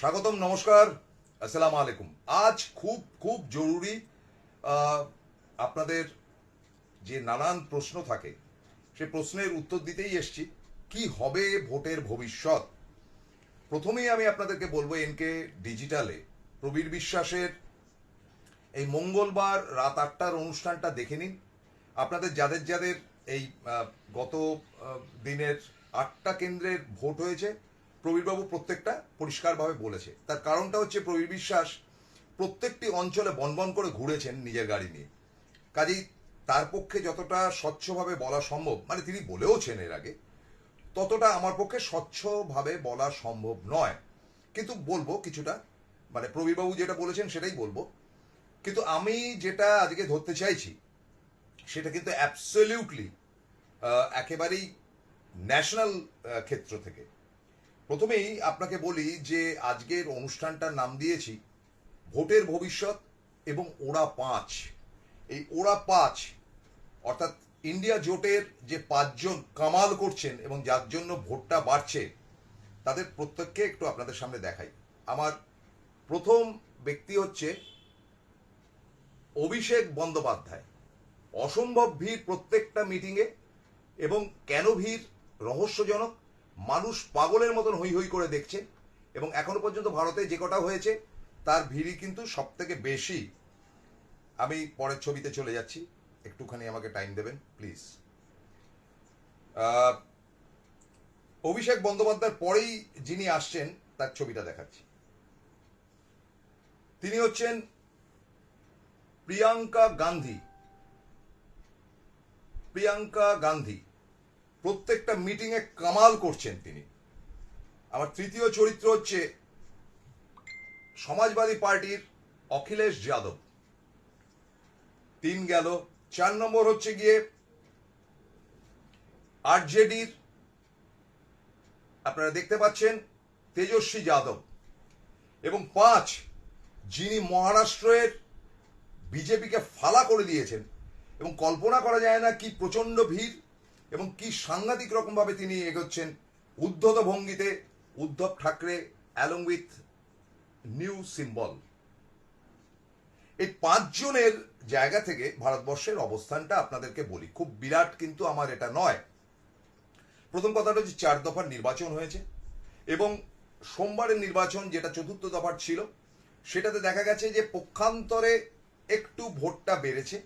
স্বাগতম, নমস্কার, আসসালামু আলাইকুম। আজ খুব খুব জরুরি আপনাদের যে নানান প্রশ্ন থাকে, সে প্রশ্নের উত্তর দিতেই এসছি। কি হবে ভোটের ভবিষ্যৎ? প্রথমেই আমি আপনাদেরকে বলব, এনকে ডিজিটালে প্রবীর বিশ্বাসের এই মঙ্গলবার রাত আটটার অনুষ্ঠানটা দেখে নিন। আপনাদের যাদের যাদের এই গত দিনের আটটা কেন্দ্রের ভোট হয়েছে প্রবীরবাবু প্রত্যেকটা পরিষ্কারভাবে বলেছে। তার কারণটা হচ্ছে প্রবীর বিশ্বাস প্রত্যেকটি অঞ্চলে বনবন করে ঘুরেছেন নিজের গাড়ি নিয়ে। কাজেই তার পক্ষে যতটা স্বচ্ছভাবে বলা সম্ভব মানে তিনি বলেওছেন এর আগে, ততটা আমার পক্ষে স্বচ্ছভাবে বলা সম্ভব নয়। কিন্তু বলব কিছুটা মানে প্রবীরবাবু যেটা বলেছেন সেটাই বলব। কিন্তু আমি যেটা আজকে ধরতে চাইছি, সেটা কিন্তু অ্যাবসলিউটলি একেবারেই ন্যাশনাল ক্ষেত্র থেকে। প্রথমেই আপনাকে বলি যে আজকের অনুষ্ঠানটার নাম দিয়েছি ভোটের ভবিষ্যৎ এবং ওরা পাঁচ। এই ওরা পাঁচ, অর্থাৎ ইন্ডিয়া জোটের যে পাঁচজন কামাল করছেন এবং যার জন্য ভোটটা বাড়ছে, তাদের প্রত্যেককে একটু আপনাদের সামনে দেখাই। আমার প্রথম ব্যক্তি হচ্ছে অভিষেক বন্দ্যোপাধ্যায়। অসম্ভব ভিড় প্রত্যেকটা মিটিংয়ে এবং কেন ভিড়? রহস্যজনক। মানুষ পাগলের মতন হই হই করে দেখছে এবং এখনও পর্যন্ত ভারতে যে কটা হয়েছে, তার ভিড়ই কিন্তু সব থেকে বেশি। আমি পরের ছবিতে চলে যাচ্ছি। একটুখানি আমাকে টাইম দেবেন প্লিজ অভিষেক বন্দ্যোপাধ্যায়ের পরেই যিনি আসছেন, তার ছবিটা দেখাচ্ছি। তিনি হচ্ছেন প্রিয়াঙ্কা গান্ধী। প্রিয়াঙ্কা গান্ধী। প্রত্যেকটা মিটিংয়ে কামাল করছেন তিনি। আমার তৃতীয় চরিত্র হচ্ছে সমাজবাদী পার্টির অখিলেশ যাদব। তিন গেল, চার নম্বর হচ্ছে গিয়ে আরজেডির, আপনারা দেখতে পাচ্ছেন, তেজস্বী যাদব। এবং পাঁচ, যিনি মহারাষ্ট্রের বিজেপিকে ফালা করে দিয়েছেন। এবং কল্পনা করা যায় না কি প্রচণ্ড ভিড় এবং কি সাংঘাতিক রকমভাবে তিনি এগোচ্ছেন, উদ্ধত ভঙ্গিতে, Uddhav Thackeray along with new symbol এই পাঁচজনের জায়গা থেকে ভারতবর্ষের অবস্থানটা আপনাদেরকে বলি। খুব বিরাট কিন্তু আমার এটা নয়। প্রথম কথাটা হচ্ছে চার দফার নির্বাচন হয়েছে এবং সোমবারের নির্বাচন যেটা চতুর্থ দফার ছিল, সেটাতে দেখা গেছে যে পক্ষান্তরে একটু ভোটটা বেড়েছে।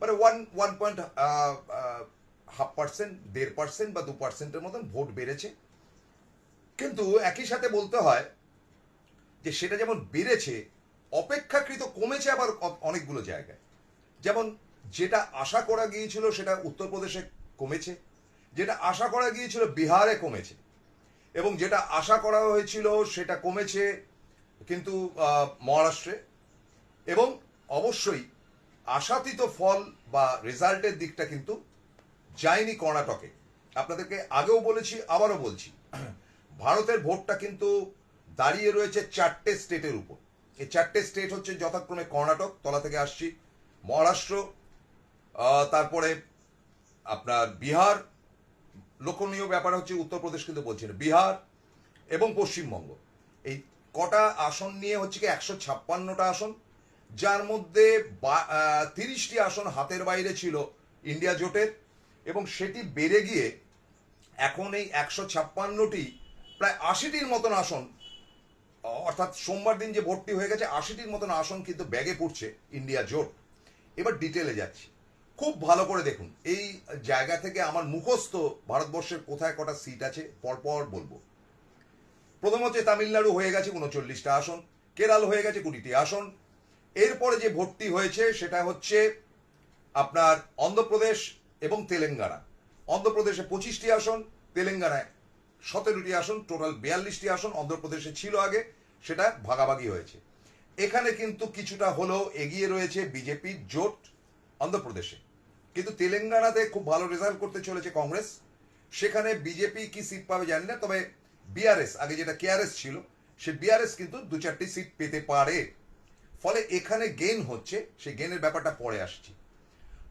মানে one one point half percent দেড় পার্সেন্ট বা দু পার্সেন্টের মতন ভোট বেড়েছে। কিন্তু একই সাথে বলতে হয় যে সেটা যেমন বেড়েছে, অপেক্ষাকৃত কমেছে আবার অনেকগুলো জায়গায়। যেমন যেটা আশা করা গিয়েছিল সেটা উত্তরপ্রদেশে কমেছে, যেটা আশা করা গিয়েছিল বিহারে কমেছে, এবং যেটা আশা করা হয়েছিল সেটা কমেছে কিন্তু মহারাষ্ট্রে। এবং অবশ্যই আশাতীত ফল বা রেজাল্টের দিকটা কিন্তু যায়নি কর্ণাটকে। আপনাদেরকে আগেও বলেছি, আবারও বলছি। ভারতের ভোটটা কিন্তু দাঁড়িয়ে রয়েছে চারটে স্টেটের উপর। এই চারটে স্টেট হচ্ছে যথাক্রমে কর্ণাটক, তলা থেকে আসছি, মহারাষ্ট্র তারপরে আপনার বিহার লক্ষণীয় ব্যাপার হচ্ছে উত্তরপ্রদেশ কিন্তু বলছি না, বিহার এবং পশ্চিমবঙ্গ। এই কটা আসন নিয়ে হচ্ছে কি একশো ছাপ্পান্নটা আসন, যার মধ্যে তিরিশটি আসন হাতের বাইরে ছিল ইন্ডিয়া জোটের এবং সেটি বেড়ে গিয়ে এখন এই একশো ছাপ্পান্নটি প্রায় আশিটির মতন আসন, অর্থাৎ সোমবার দিন যে ভোটটি হয়ে গেছে, আশিটির মতন আসন কিন্তু ব্যাগে পড়ছে ইন্ডিয়া জোট। এবার ডিটেলে যাচ্ছি। খুব ভালো করে দেখুন, এই জায়গা থেকে আমার মুখস্থ ভারতবর্ষের কোথায় কটা সিট আছে, পরপর বলব। প্রথম হচ্ছে তামিলনাড়ু হয়ে গেছে উনচল্লিশটা আসন, কেরাল হয়ে গেছে কুড়িটি আসন। এরপরে যে ভোটটি হয়েছে, সেটা হচ্ছে আপনার অন্ধ্রপ্রদেশ এবং তেলেঙ্গানা। অন্ধ্রপ্রদেশে পঁচিশটি আসন, তেলেঙ্গানায় সতেরোটি আসন, টোটাল বিয়াল্লিশটি আসন অন্ধ্রপ্রদেশে ছিল আগে, সেটা ভাগাভাগি হয়েছে। এখানে কিন্তু কিছুটা হলেও এগিয়ে রয়েছে বিজেপির জোট অন্ধ্রপ্রদেশে। কিন্তু তেলেঙ্গানাতে খুব ভালো রেজাল্ট করতে চলেছে কংগ্রেস। সেখানে বিজেপি কি সিট পাবে জানি না, তবে বিআরএস আগে যেটা কেআরএস ছিল, সে বিআরএস কিন্তু দু চারটি সিট পেতে পারে। ফলে এখানে গেন হচ্ছে, সেই গেনের ব্যাপারটা পরে আসছি।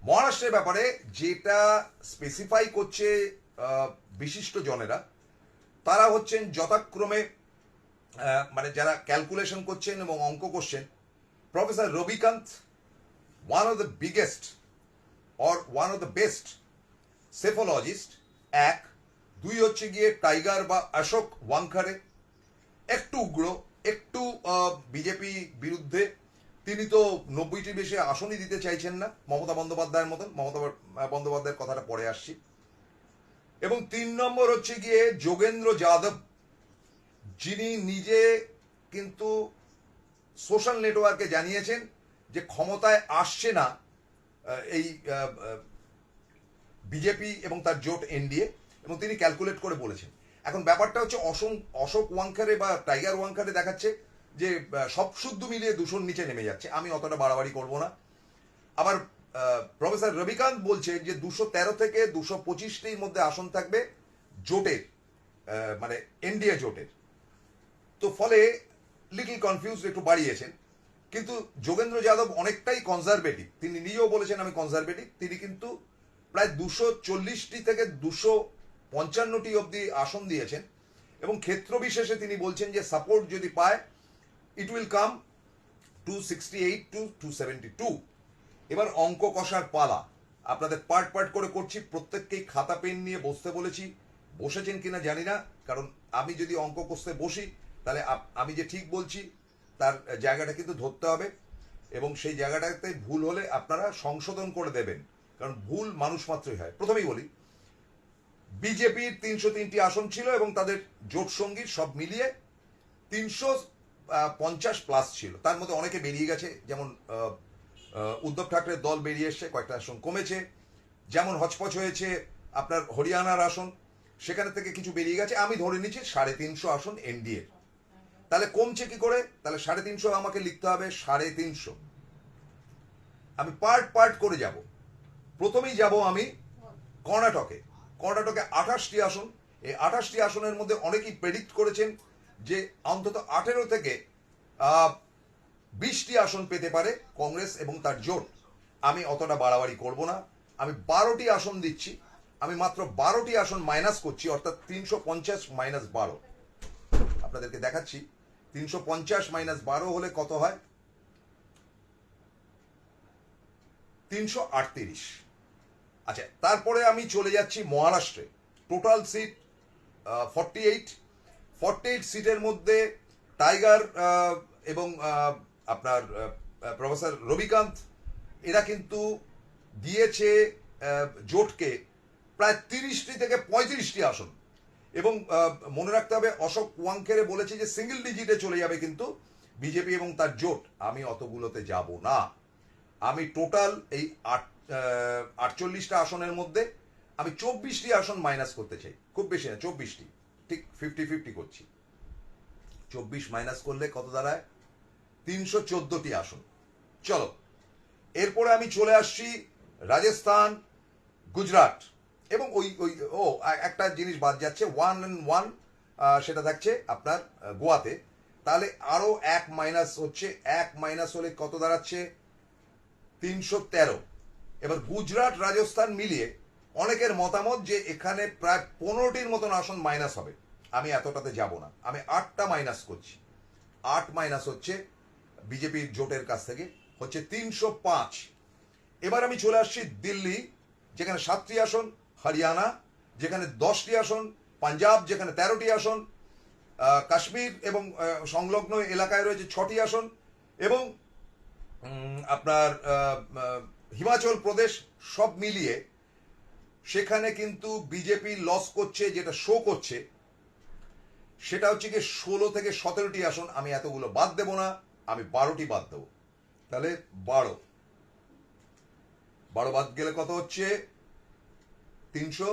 মহারাষ্ট্রের ব্যাপারে যেটা স্পেসিফাই করছে বিশিষ্ট জনেরা, তারা হচ্ছেন যথাক্রমে মানে যারা ক্যালকুলেশন করছেন এবং অঙ্ক করছেন professor Ravikant one of the biggest or one of the best psephologist এক, দুই হচ্ছে গিয়ে টাইগার বা অশোক ওয়াংখারে একটু উগ্র, একটু বিজেপি বিরুদ্ধে তিনি তো নব্বইটি বেশি আসনই দিতে চাইছেন না, মমতা বন্দ্যোপাধ্যায়ের মতন, মমতা বন্দ্যোপাধ্যায়ের কথাটা পরে আসছি। এবং তিন নম্বর হচ্ছে গিয়ে যোগেন্দ্র যাদব, যিনি নিজে কিন্তু সোশ্যাল নেটওয়ার্কে জানিয়েছেন যে ক্ষমতায় আসছে না এই বিজেপি এবং তার জোট এনডিএ, এবং তিনি ক্যালকুলেট করে বলেছেন। এখন ব্যাপারটা হচ্ছে অশোক অশোক ওয়াংখারে বা টাইগার ওয়াংখারে দেখাচ্ছে যে সব শুদ্ধ মিলিয়ে দুশোর নিচে নেমে যাচ্ছে। আমি অতটা বাড়াবাড়ি করব না। আবার প্রফেসর রবিকান্ত বলছে যে, দুশো তেরো থেকে দুশো পঁচিশটির মধ্যে আসন থাকবে জোটের মানে এনডিএ জোটের। তো ফলে লিটল কনফিউজ একটু বাড়িয়েছেন। কিন্তু যোগেন্দ্র যাদব অনেকটাই কনজারভেটিভ তিনি নিজেও বলেছেন আমি কনজারভেটিভ তিনি কিন্তু প্রায় দুশো চল্লিশটি থেকে দুশো পঞ্চান্নটি অবধি আসন দিয়েছেন। এবং ক্ষেত্র বিশেষে তিনি বলছেন যে সাপোর্ট যদি পায় it will come to sixty eight to two seventy two এবার অঙ্ক কষার পালা। আপনাদের পার্ট পার্ট করে করছি, প্রত্যেককেই খাতা পেন নিয়ে বসতে বলেছি। বসেছেন কিনা জানি না, কারণ আমি যদি অঙ্ক কষতে বসি, তাহলে আমি যে ঠিক বলছি, তার জায়গাটা কিন্তু ধরতে হবে। এবং সেই জায়গাটাতে ভুল হলে আপনারা সংশোধন করে দেবেন। কারণ ভুল মানুষ মাত্রই হয়। প্রথমেই বলি, বিজেপির তিনশো তিনটি আসন ছিল এবং তাদের জোট সঙ্গী সব মিলিয়ে তিনশো পঞ্চাশ প্লাস ছিল। তার মধ্যে অনেকে বেরিয়ে গেছে, যেমন উদ্ধব ঠাকরের দল বেরিয়ে এসছে, কয়েকটা আসন কমেছে। যেমন হচপচ হয়েছে আপনার হরিয়ানার আসন, সেখানে থেকে কিছু বেরিয়ে গেছে। আমি ধরে নিচ্ছি সাড়ে তিনশো আসন এনডিএ। তাহলে কমছে কি করে? তাহলে সাড়ে তিনশো আমাকে লিখতে হবে, সাড়ে তিনশো। আমি পার্ট পার্ট করে যাব। প্রথমেই যাব আমি কর্ণাটকে। কর্ণাটকে আঠাশটি আসন। এই আঠাশটি আসনের মধ্যে অনেকেই প্রেডিক্ট করেছেন যে অন্তত আঠেরো থেকে বিশটি আসন পেতে পারে কংগ্রেস এবং তার জোট। আমি অতটা বাড়াবাড়ি করব না। আমি বারোটি আসন দিচ্ছি। আমি মাত্র বারোটি আসন মাইনাস করছি, অর্থাৎ তিনশো পঞ্চাশ মাইনাস বারো। আপনাদেরকে দেখাচ্ছি, তিনশো পঞ্চাশ মাইনাস বারো হলে কত হয়? তিনশো আটত্রিশ। আচ্ছা তারপরে আমি চলে যাচ্ছি মহারাষ্ট্রে। Total seat forty eight forty eight সিটের মধ্যে টাইগার এবং আপনার প্রফেসর রবিকান্ত, এরা কিন্তু দিয়েছে জোটকে প্রায় তিরিশটি থেকে পঁয়ত্রিশটি আসন। এবং মনে রাখতে হবে, অশোক ওয়াংখেরে বলেছে যে সিঙ্গেল ডিজিটে চলে যাবে কিন্তু বিজেপি এবং তার জোট। আমি অতগুলোতে যাব না। আমি টোটাল এই আট আটচল্লিশটা আসনের মধ্যে আমি চব্বিশটি আসন মাইনাস করতে চাই। খুব বেশি না, চব্বিশটি। ঠিক ফিফটি ফিফটি করছি। চব্বিশ মাইনাস করলে কত দাঁড়ায়? তিনশো চোদ্দটি আসন। চলো, এরপরে আমি চলে আসছি রাজস্থান, গুজরাট এবং ওই ওই, ও, একটা জিনিস বাদ যাচ্ছে ওয়ান অ্যান্ড ওয়ান সেটা থাকছে আপনার গোয়াতে। তাহলে আরও এক মাইনাস হচ্ছে, এক মাইনাস হলে কত দাঁড়াচ্ছে? তিনশো তেরো। এবার গুজরাট, রাজস্থান মিলিয়ে অনেকের মতামত যে এখানে প্রায় পনেরোটির মতন আসন মাইনাস হবে। আমি এতটাতে যাব না। আমি আটটা মাইনাস করছি। আট মাইনাস হচ্ছে বিজেপির জোটের কাছ থেকে, হচ্ছে তিনশো পাঁচ। এবার আমি চলে আসছি দিল্লি, যেখানে সাতটি আসন, হরিয়ানা, যেখানে দশটি আসন, পাঞ্জাব, যেখানে তেরোটি আসন কাশ্মীর এবং সংলগ্ন এলাকায় রয়েছে ছটি আসন এবং আপনার হিমাচল প্রদেশ সব মিলিয়ে সেখানে কিন্তু বিজেপি লস করছে, যেটা শো করছে সেটা হচ্ছে কি ষোলো থেকে সতেরোটি আসন আমি এতগুলো বাদ দেব না, আমি বারোটি বাদ দেবো। তাহলে বারো। বারো বাদ গেলে কত হচ্ছে? তিনশো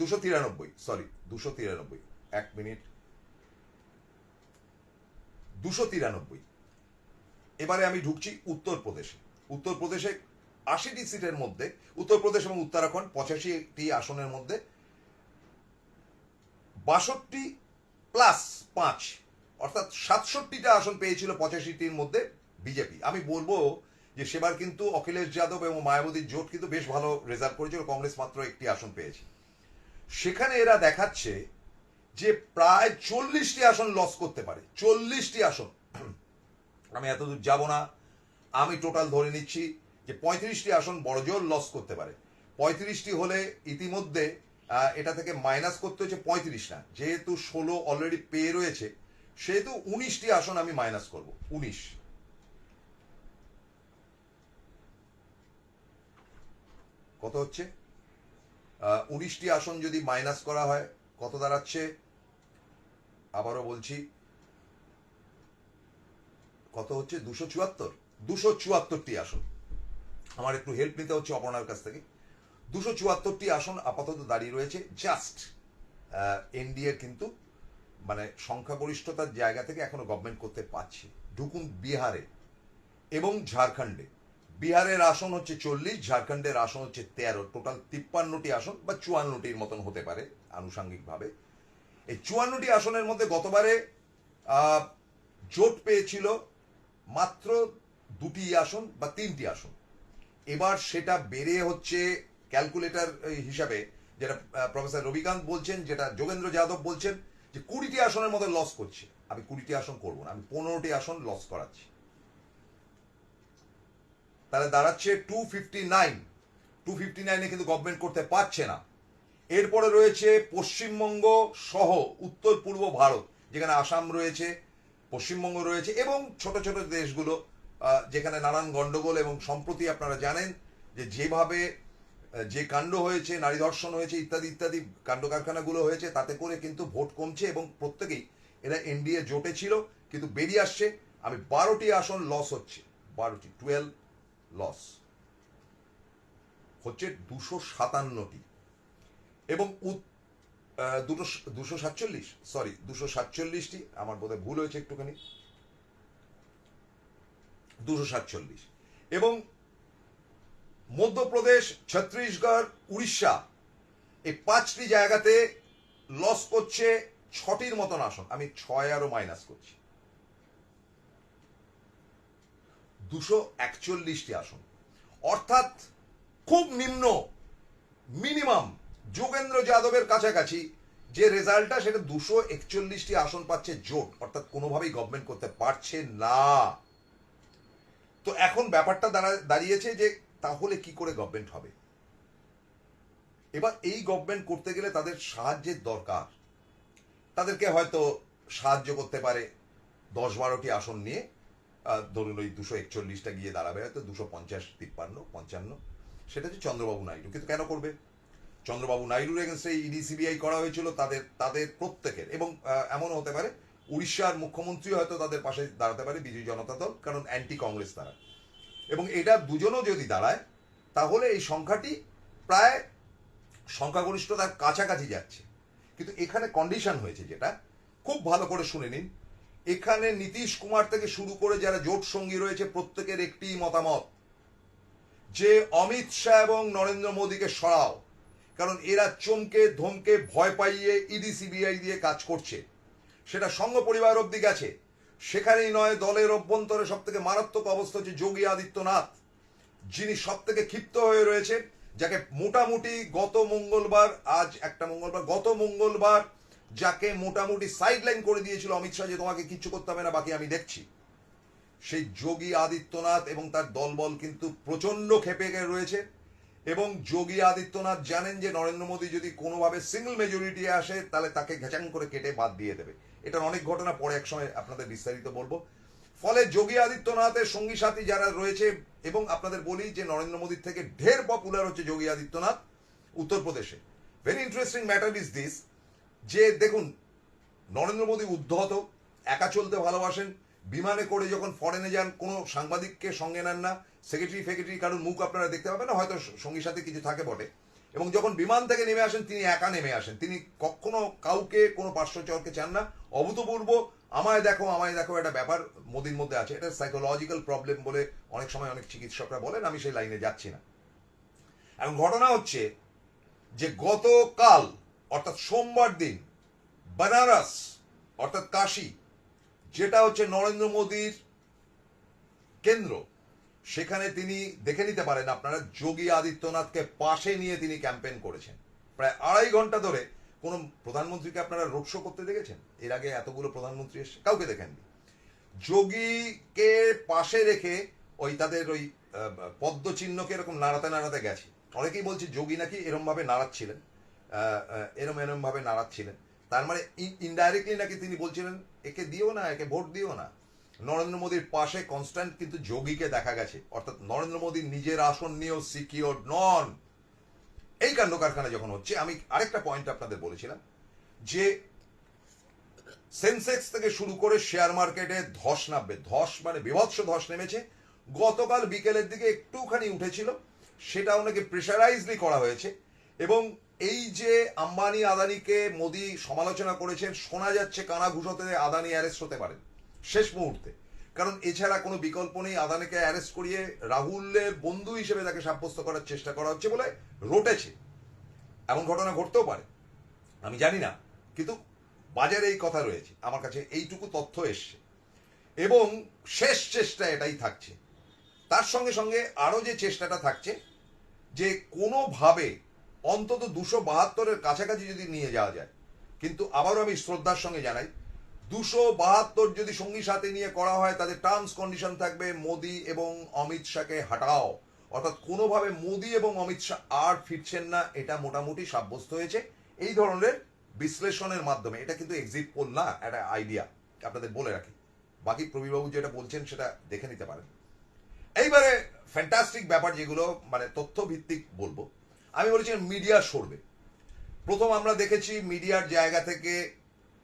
দুশো তিরানব্বই সরি দুশো তিরানব্বই। এক মিনিট। দুশো তিরানব্বই। এবারে আমি ঢুকছি উত্তরপ্রদেশে। উত্তরপ্রদেশে আশিটি সিটের মধ্যে, উত্তরপ্রদেশ এবং উত্তরাখণ্ড পঁচাশিটি আসনের মধ্যে বাষট্টি প্লাস পাঁচ, অর্থাৎ সাতষট্টিটা আসন পেয়েছিল পঁচাশিটির মধ্যে বিজেপি। আমি বলব যে সেবার কিন্তু অখিলেশ যাদব এবং মায়াবতীর জোট কিন্তু বেশ ভালো রেজাল্ট করেছিল, কংগ্রেস মাত্র একটি আসন পেয়েছে। সেখানে এরা দেখাচ্ছে যে প্রায় চল্লিশটি আসন লস করতে পারে, চল্লিশটি আসন। আমি এতদূর যাব না, আমি টোটাল ধরে নিচ্ছি যে পঁয়ত্রিশটি আসন বড়জোর লস করতে পারে। পঁয়ত্রিশটি হলে ইতিমধ্যে এটা থেকে মাইনাস করতে হচ্ছে পঁয়ত্রিশ না। যেহেতু ষোলো অলরেডি পেয়ে রয়েছে, সেহেতু উনিশটি আসন আমি মাইনাস করব। উনিশ। কত হচ্ছে? উনিশটি আসন যদি মাইনাস করা হয়, কত দাঁড়াচ্ছে? আবারও বলছি, কত হচ্ছে? দুশো চুয়াত্তর। দুশো চুয়াত্তরটি আসন। আমার একটু হেল্প নিতে হচ্ছে অপর্ণার কাছ থেকে। দুশো চুয়াত্তরটি আসন আপাতত দাঁড়িয়ে রয়েছে। জাস্ট এনডিএ কিন্তু মানে সংখ্যাগরিষ্ঠতার জায়গা থেকে এখনও গভর্নমেন্ট করতে পারছে। ঢুকুন বিহারে এবং ঝাড়খণ্ডে। বিহারের আসন হচ্ছে চল্লিশ, ঝাড়খণ্ডের আসন হচ্ছে তেরো। টোটাল তিপ্পান্নটি আসন বা চুয়ান্নটির মতন হতে পারে আনুষাঙ্গিকভাবে। এই চুয়ান্নটি আসনের মধ্যে গতবারে জোট পেয়েছিল মাত্র দুটি আসন বা তিনটি আসন। এবার সেটা বেড়ে হচ্ছে ক্যালকুলেটর হিসাবে যেটা প্রফেসর রবিকান্ত বলছেন, যেটা যোগেন্দ্র যাদব বলছেন, যে কুড়িটি আসনের মধ্যে লস করছে। আমি কুড়িটি আসন করব না, আমি পনেরোটি আসন লস করাচ্ছি। তাহলে দাঁড়াচ্ছে two fifty nine two fifty নাইনে কিন্তু গভর্নমেন্ট করতে পারছে না। এরপরে রয়েছে পশ্চিমবঙ্গ সহ উত্তর পূর্ব ভারত, যেখানে আসাম রয়েছে, পশ্চিমবঙ্গ রয়েছে, এবং ছোট ছোট দেশগুলো যেখানে নানান গন্ডগোল এবং সম্প্রতি আপনারা জানেন যে যেভাবে যে কাণ্ড হয়েছে, নারী ধর্ষণ হয়েছে, ইত্যাদি ইত্যাদি কাণ্ড কারখানাগুলো হয়েছে, তাতে করে কিন্তু ভোট কমছে এবং প্রত্যেকেই এরা এনডিএ জোটে ছিল, কিন্তু বেরিয়ে আসছে। আমি বারোটি আসন লস হচ্ছে, বারোটি টুয়েলভ লস হচ্ছে দুশো সাতান্নটি এবং দুটো, দুশো সাতচল্লিশ সরি দুশো সাতচল্লিশটি, আমার বোধহয় ভুল হয়েছে একটুখানি। দুশো সাতচল্লিশ এবং মধ্যপ্রদেশ, ছত্তিশগড়, উড়িষ্যা। এই পাঁচটি জায়গাতে লস করছে ছটির মতন আসন। আমি ছয় আরও মাইনাস করছি। দুশো একচল্লিশটি আসন। অর্থাৎ খুব নিম্ন মিনিমাম যোগেন্দ্র যাদবের কাছাকাছি যে রেজাল্টটা, সেটা দুশো একচল্লিশটি আসন পাচ্ছে জোট। অর্থাৎ কোনোভাবেই গভর্নমেন্ট করতে পারছে না। তো এখন ব্যাপারটা দাঁড়া- দাঁড়িয়েছে যে তাহলে কি করে গভর্নমেন্ট হবে? এবার এই গভর্নমেন্ট করতে গেলে তাদের সাহায্যের দরকার। তাদেরকে হয়তো সাহায্য করতে পারে দশ বারোটি আসন নিয়ে। ধরুন ওই দুশো একচল্লিশটা গিয়ে দাঁড়াবে, হয়তো দুশো পঞ্চাশ, তিপ্পান্ন, পঞ্চান্ন। সেটা হচ্ছে চন্দ্রবাবু নাইডু। কিন্তু কেন করবে? চন্দ্রবাবু নাইডুর এগেনস্টে ইডি, সিবিআই করা হয়েছিল তাদের তাদের প্রত্যেকের। এবং এমনও হতে পারে, উড়িষ্যার মুখ্যমন্ত্রী হয়তো তাদের পাশে দাঁড়াতে পারে বিজু জনতা দল, কারণ অ্যান্টি কংগ্রেস তারা। এবং এটা দুজনও যদি দাঁড়ায়, তাহলে এই সংখ্যাটি প্রায় সংখ্যাগরিষ্ঠতার কাছাকাছি যাচ্ছে। কিন্তু এখানে কন্ডিশন হয়েছে যেটা, খুব ভালো করে শুনে নিন। এখানে নীতিশ কুমার থেকে শুরু করে যারা জোট সঙ্গী রয়েছে, প্রত্যেকের একটি মতামত, যে অমিত শাহ এবং নরেন্দ্র মোদীকে সরাও, কারণ এরা চমকে ধমকে ভয় পাইয়ে ইডি, সিবিআই দিয়ে কাজ করছে। সেটা সংঘ পরিবার অব্দি গেছে। সেখানেই নয়, দলের অভ্যন্তরে সব থেকে মারাত্মক অবস্থা হচ্ছে যোগী আদিত্যনাথ। যিনি সব থেকে ক্ষিপ্ত হয়ে রয়েছে যাকে মোটামুটি গত মঙ্গলবার, আজ একটা মঙ্গলবার, গত মঙ্গলবার যাকে মোটামুটি সাইডলাইন করে দিয়েছিল অমিত শাহ যে তোমাকে কিচ্ছু করতে হবে না, বাকি আমি দেখছি। সেই যোগী আদিত্যনাথ এবং তার দলবল কিন্তু প্রচণ্ড খেপে গিয়ে রয়েছে এবং যোগী আদিত্যনাথ জানেন যে নরেন্দ্র মোদী যদি কোনোভাবে সিঙ্গল মেজরিটি আসে, তাহলে তাকে ঘেচাং করে কেটে বাদ দিয়ে দেবে। এটার অনেক ঘটনা পরে এক সময় আপনাদের বিস্তারিত বলব। ফলে যোগী আদিত্যনাথের সঙ্গী সাথী যারা রয়েছে, এবং আপনাদের বলি যে নরেন্দ্র মোদীর থেকে ঢের পপুলার হচ্ছে যোগী আদিত্যনাথ উত্তরপ্রদেশে। Very interesting matter is this যে দেখুন, নরেন্দ্র মোদী উদ্ধত, একা চলতে ভালোবাসেন, বিমানে করে যখন ফরেনে যান, কোনো সাংবাদিককে সঙ্গে নেন না সেক্রেটারি ফেক্রেটারি কারোর মুখ আপনারা দেখতে পাবেন না, হয়তো সঙ্গী সাথে কিছু থাকে বটে। এবং যখন বিমান থেকে নেমে আসেন, তিনি একা নেমে আসেন। তিনি কখনো কাউকে, কোনো পার্শ্বচরকে চান না। অভূতপূর্ব, আমায় দেখো আমায় দেখো একটা ব্যাপার মোদির মধ্যে আছে। এটা সাইকোলজিক্যাল প্রবলেম বলে অনেক সময় অনেক চিকিৎসকরা বলেন, আমি সেই লাইনে যাচ্ছি না। এখন ঘটনা হচ্ছে যে গতকাল, অর্থাৎ সোমবার দিন, বেনারস, অর্থাৎ কাশী, যেটা হচ্ছে নরেন্দ্র মোদীর কেন্দ্র সেখানে তিনি দেখে নিতে পারেন আপনারা, যোগী আদিত্যনাথকে পাশে নিয়ে তিনি ক্যাম্পেন করেছেন। প্রায় আড়াই ঘণ্টা ধরে কোনো প্রধানমন্ত্রীকে আপনারা রোড শো করতে দেখেছেন? এর আগে এতগুলো প্রধানমন্ত্রী এসে কাউকে দেখেননি। যোগীকে পাশে রেখে ওই তাদের ওই পদ্ম চিহ্নকে এরকম নাড়াতে নাড়াতে গেছে। অনেকেই বলছে যোগী নাকি এরম ভাবে নাড়াচ্ছিলেন এরম এরম ভাবে নাড়াচ্ছিলেন। তার মানে ইনডাইরেক্টলি নাকি তিনি বলছিলেন, একে দিও না, একে ভোট দিও না। নরেন্দ্র মোদীর পাশে কনস্ট্যান্ট কিন্তু যোগীকে দেখা গেছে। অর্থাৎ নরেন্দ্র মোদী নিজের আসন নিয়েও সিকিওর নন। এই কাণ্ড কারখানা যখন হচ্ছে, আমি আরেকটা পয়েন্ট আপনাদের বলেছিলাম, যে সেন্সেক্স থেকে শুরু করে শেয়ার মার্কেটে ধস নামবে। ধস মানে বিভৎস ধস নেমেছে। গতকাল বিকেলের দিকে একটুখানি উঠেছিল। সেটা ওনাকে প্রেশারাইজলি করা হয়েছে। এবং এই যে আম্বানি, আদানিকে মোদি সমালোচনা করেছেন, শোনা যাচ্ছে কানা ঘুষোতে আদানি অ্যারেস্ট হতে পারেন শেষ মুহূর্তে। কারণ এছাড়া কোনো বিকল্প নেই, আদানিকে অ্যারেস্ট করিয়ে রাহুলের বন্ধু হিসেবে তাকে সাব্যস্ত করার চেষ্টা করা হচ্ছে বলে রটেছে। এমন ঘটনা ঘটতেও পারে। আমি জানি না, কিন্তু বাজারে এই কথা রয়েছে। আমার কাছে এইটুকু তথ্য এসছে। এবং শেষ চেষ্টা এটাই থাকছে। তার সঙ্গে সঙ্গে আরও যে চেষ্টাটা থাকছে, যে কোনোভাবে অন্তত দুশো বাহাত্তরের কাছাকাছি যদি নিয়ে যাওয়া যায়, কিন্তু আবারও আমি শ্রদ্ধার সঙ্গে জানাই দুশো বাহাত্তর যদি সঙ্গী সাথে নিয়ে করা হয়, তাদের টার্মস কন্ডিশন থাকবে মোদি এবং অমিত শাহকে হাঁটাও। অর্থাৎ কোনোভাবে মোদি এবং অমিত শাহ আর ফিরছেন না, এটা মোটামুটি সাব্যস্ত হয়েছে। এই ধরনের বিশ্লেষণের মাধ্যমে, এটা কিন্তু এক্সিট পোল না, একটা আইডিয়া আপনাদের বলে রাখি। বাকি প্রবীরবাবু যেটা বলছেন, সেটা দেখে নিতে পারেন। এইবারে ফ্যান্টাস্টিক ব্যাপার যেগুলো মানে তথ্য ভিত্তিক বলব। আমি বলেছি মিডিয়া সরবে। প্রথম আমরা দেখেছি মিডিয়ার জায়গা থেকে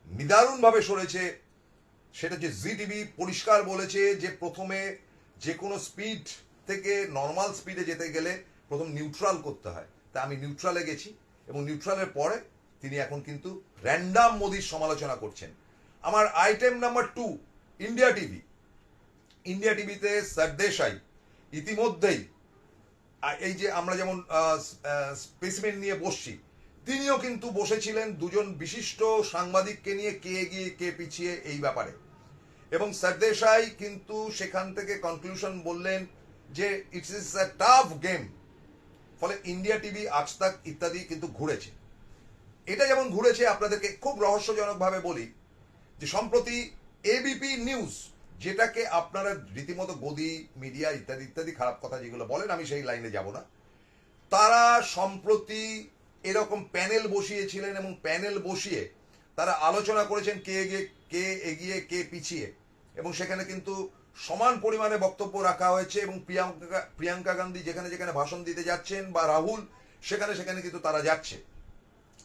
নিদারুণভাবে সরেছে। সেটা যে জি টিভি পরিষ্কার বলেছে যে প্রথমে যে কোনো স্পিড থেকে নর্মাল স্পিডে যেতে গেলে প্রথম নিউট্রাল করতে হয়। তা আমি নিউট্রালে গেছি এবং নিউট্রালের পরে তিনি এখন কিন্তু র্যান্ডাম মোদির সমালোচনা করছেন। আমার item number two, India TV. India টিভিতে সরদেশাই ইতিমধ্যেই এই যে আমরা যেমন স্পেসিমেন নিয়ে বসছি তিনিও কিন্তু বসেছিলেন দুজন বিশিষ্ট সাংবাদিককে নিয়ে কে এগিয়ে কে পিছিয়ে এই ব্যাপারে। এবং সরদেশাই কিন্তু সেখান থেকে কনক্লুশন বললেন যে it's is a tough game ফলে ইন্ডিয়া টিভি আজ তাক ইত্যাদি কিন্তু ঘুরেছে। এটা যেমন ঘুরেছে, আপনাদেরকে খুব রহস্যজনকভাবে বলি যে সম্প্রতি এবিপি নিউজ যেটাকে আপনারা রীতিমতো গদি, মিডিয়া ইত্যাদি ইত্যাদি খারাপ কথা যেগুলো বলেন, আমি সেই লাইনে যাব না। তারা সম্প্রতি এরকম প্যানেল বসিয়েছিলেন এবং প্যানেল বসিয়ে তারা আলোচনা করেছেন কে এগিয়ে কে এগিয়ে, কে পিছিয়ে। এবং সেখানে কিন্তু সমান পরিমাণে বক্তব্য রাখা হয়েছে এবং প্রিয়াঙ্কা প্রিয়াঙ্কা গান্ধী যেখানে যেখানে ভাষণ দিতে যাচ্ছেন বা রাহুল, সেখানে সেখানে কিন্তু তারা যাচ্ছে।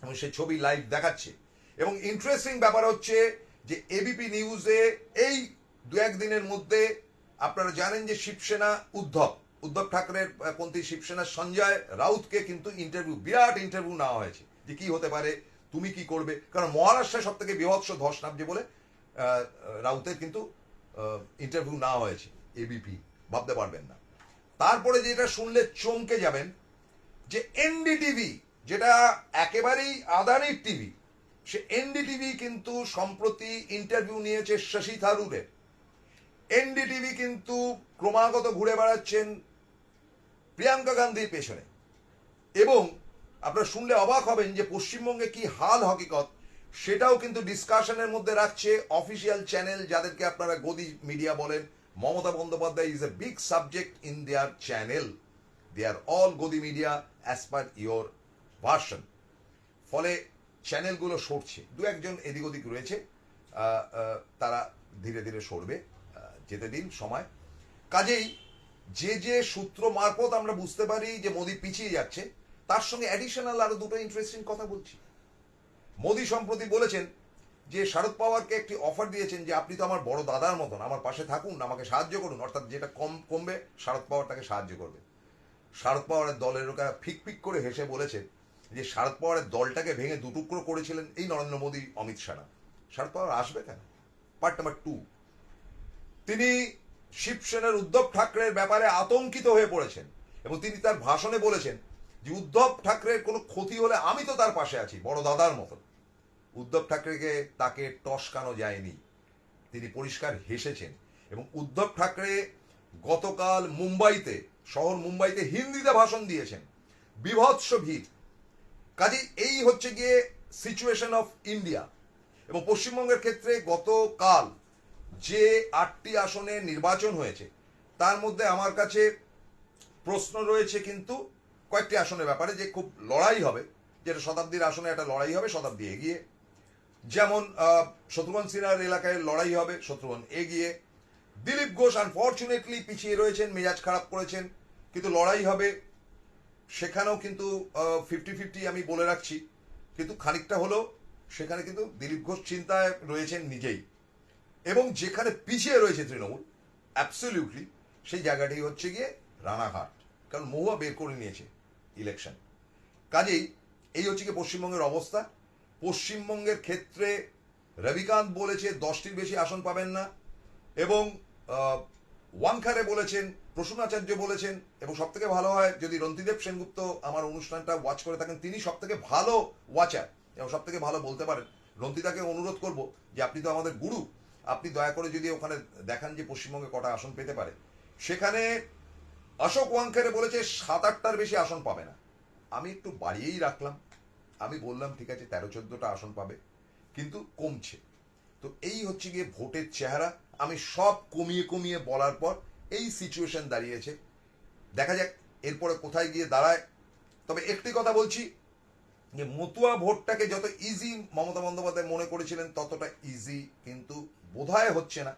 এবং সে ছবি লাইভ দেখাচ্ছে। এবং ইন্টারেস্টিং ব্যাপার হচ্ছে যে এবিপি নিউজে এই দু একদিনের মধ্যে আপনারা জানেন যে শিবসেনা উদ্ধব। উদ্ধব ঠাকরের পন্থী শিবসেনা সঞ্জয় রাউতকে কিন্তু ইন্টারভিউ বিরাট ইন্টারভিউ নেওয়া হয়েছে যে কি হতে পারে, তুমি কি করবে? কারণ মহারাষ্ট্রে সব থেকে বিভৎস ধস নামছে বলে রাউতের কিন্তু ইন্টারভিউ নেওয়া হয়েছে এবিপি ভাবতে পারবেন না। তারপরে যেটা শুনলে চমকে যাবেন যে এনডিটিভি যেটা একেবারেই আদানির টিভি সে এনডিটিভি কিন্তু সম্প্রতি ইন্টারভিউ নিয়েছে শশী থারুরের। এনডিটিভি কিন্তু ক্রমাগত ঘুরে বেড়াচ্ছেন প্রিয়াঙ্কা গান্ধীর পেছনে। এবং আপনারা শুনলে অবাক হবেন যে পশ্চিমবঙ্গে কি হাল হকিকত, সেটাও কিন্তু ডিসকাশনের মধ্যে রাখছে অফিসিয়াল চ্যানেল যাদেরকে আপনারা গদি মিডিয়া বলেন। Mamata Bandyopadhyay is a big subject in their channel they are all godi media as per your version ফলে চ্যানেলগুলো সরছে। দু একজন এদিক ওদিক রয়েছে। তারা ধীরে ধীরে সরবে। যেতে দিন সময়। কাজেই যে যে সূত্র মারফত আমরা বুঝতে পারি যে মোদি পিছিয়ে যাচ্ছে, তার সঙ্গে অ্যাডিশনাল আরও দুটো ইন্টারেস্টিং কথা বলছি। মোদি সম্প্রতি বলেছেন যে শারদ পাওয়ারকে একটি অফার দিয়েছেন যে আপনি তো আমার বড় দাদার মতন, আমার পাশে থাকুন, আমাকে সাহায্য করুন, অর্থাৎ যেটা কম, কমবে, শারদ পাওয়ার তাকে সাহায্য করবে। শারদ পাওয়ারের দলের লোকেরা ফিক ফিক করে হেসে বলেছে যে শারদ পাওয়ারের দলটাকে ভেঙে দুটুকরো করেছিলেন এই নরেন্দ্র মোদী, অমিত শাহ। শারদ পাওয়ার আসবে কেন? পার্ট নাম্বার টু তিনি শিবসেনার উদ্ধব ঠাকরের ব্যাপারে আতঙ্কিত হয়ে পড়েছেন এবং তিনি তার ভাষণে বলেছেন যে উদ্ধব ঠাকরের কোনো ক্ষতি হলে আমি তো তার পাশে আছি, বড় দাদার মতন। উদ্ধব ঠাকরেকে তাকে টসকানো যায়নি। তিনি পরিষ্কার হেসেছেন এবং উদ্ধব ঠাকরে গতকাল মুম্বাইতে, শহর মুম্বাইতে হিন্দিতে ভাষণ দিয়েছেন। বিভৎস ভিড়। কাজে এই হচ্ছে গিয়ে সিচুয়েশন অফ ইন্ডিয়া এবং পশ্চিমবঙ্গের ক্ষেত্রে গতকাল যে আটটি আসনে নির্বাচন হয়েছে, তার মধ্যে আমার কাছে প্রশ্ন রয়েছে কিন্তু কয়েকটি আসনের ব্যাপারে যে খুব লড়াই হবে, যেটা শতাব্দীর আসনে একটা লড়াই হবে, শতাব্দী এগিয়ে। যেমন শত্রুঘ্ন সিনহার এলাকায় লড়াই হবে, শত্রুঘ্ন এগিয়ে। দিলীপ ঘোষ আনফর্চুনেটলি পিছিয়ে রয়েছেন, মেজাজ খারাপ করেছেন, কিন্তু লড়াই হবে। সেখানেও কিন্তু ফিফটি ফিফটি আমি বলে রাখছি, কিন্তু খানিকটা হলেও সেখানে কিন্তু দিলীপ ঘোষ চিন্তায় রয়েছেন নিজেই। এবং যেখানে পিছিয়ে রয়েছে তৃণমূল অ্যাবসলিউটলি সেই জায়গাটি হচ্ছে গিয়ে রানাঘাট। কারণ মহুয়া বের করে নিয়েছে ইলেকশন কাজেই এই হচ্ছে গিয়ে পশ্চিমবঙ্গের অবস্থা। পশ্চিমবঙ্গের ক্ষেত্রে রবিকান্ত বলেছে, দশটির বেশি আসন পাবেন না। এবং ওয়াংখারে বলেছেন প্রসূন আচার্য বলেছেন, এবং সব থেকে ভালো হয়, যদি রন্তিদেব সেনগুপ্ত আমার অনুষ্ঠানটা ওয়াচ করে থাকেন, তিনি সব থেকে ভালো ওয়াচার এবং সব থেকে ভালো বলতে পারেন। রন্তিতাকে অনুরোধ করব যে, আপনি তো আমাদের গুরু আপনি দয়া করে যদি ওখানে দেখান যে পশ্চিমবঙ্গে কটা আসন পেতে পারে। সেখানে অশোক ওয়াংখেরে বলেছে সাত আটটার বেশি আসন পাবে না। আমি একটু বাড়িয়েই রাখলাম। আমি বললাম, ঠিক আছে, তেরো, চোদ্দটা আসন পাবে। কিন্তু কমছে। তো এই হচ্ছে গিয়ে ভোটের চেহারা। আমি সব কমিয়ে কমিয়ে বলার পর এই সিচুয়েশন দাঁড়িয়েছে। দেখা যাক এরপরে কোথায় গিয়ে দাঁড়ায়। তবে একটি কথা বলছি, যে মতুয়া ভোটটাকে যত ইজি মমতা বন্দ্যোপাধ্যায় মনে করেছিলেন, ততটা ইজি কিন্তু বোধহয় হচ্ছে না।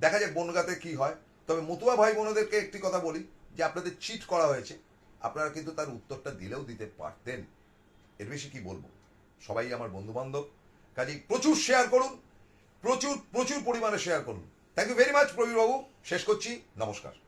দেখা যাক বনগাতে কি হয়। তবে মতুয়া ভাই বোনদেরকে একটি কথা বলি, যে আপনাদের চিট করা হয়েছে। আপনারা কিন্তু তার উত্তরটা দিলেও দিতে পারতেন। এর বেশি কি বলব? সবাই আমার বন্ধু বান্ধব কাজেই প্রচুর শেয়ার করুন। প্রচুর প্রচুর পরিমাণে শেয়ার করুন। থ্যাংক ইউ ভেরি মাচ প্রবীরবাবু। শেষ করছি। নমস্কার।